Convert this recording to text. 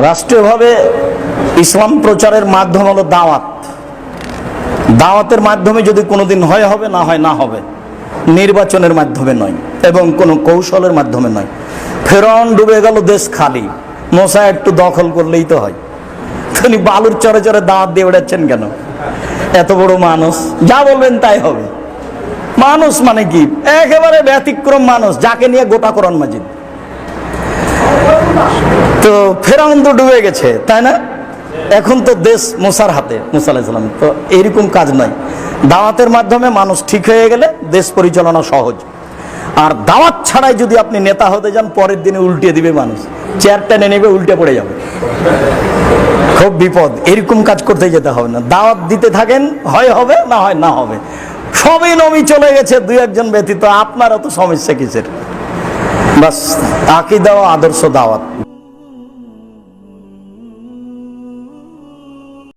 রাষ্ট্রীয়ভাবে ইসলাম প্রচারের মাধ্যম হলো দাওয়াত। দাওয়াতের মাধ্যমে যদি কোনোদিন হয়, হবে, না হয়, না হবে, নির্বাচনের মাধ্যমে নয় এবং কোনো কৌশলের মাধ্যমে নয়। ফেরন ডুবে গেল দেশ খালি মশা একটু দখল করলেই তো হয়। তিনি বালুর চরে চরে দাঁত দিয়ে বেড়াচ্ছেন কেন? এত বড় মানুষ, যা বলবেন তাই হবে। মানুষ মানে কি? একেবারে ব্যতিক্রম মানুষ, যাকে নিয়ে গোটা করন মাজিদ। তো ফেরাউন তো ডুবে গেছে, তাই না? এখন তো দেশ মুসার হাতে, মুসা তো এইরকম কাজ নয়। দাওয়াতের মাধ্যমে মানুষ ঠিক হয়ে গেলে দেশ পরিচালনা সহজ। আর দাওয়াত ছাড়াই যদি আপনি নেতা হতে যান, পরের দিনে উল্টিয়ে দিবে মানুষ। চেয়ার টেনে নেবে, উল্টে পড়ে যাবে। খুব বিপদ। এরকম কাজ করতে যেতে হবে না। দাওয়াত দিতে থাকেন, হয় হবে, না হয় না হবে। সবই নমি চলে গেছে, দুই একজন ব্যতীত আপনার অত সমস্যা কিসের? বাস, আকিদা ও আদর্শ দাওয়াত।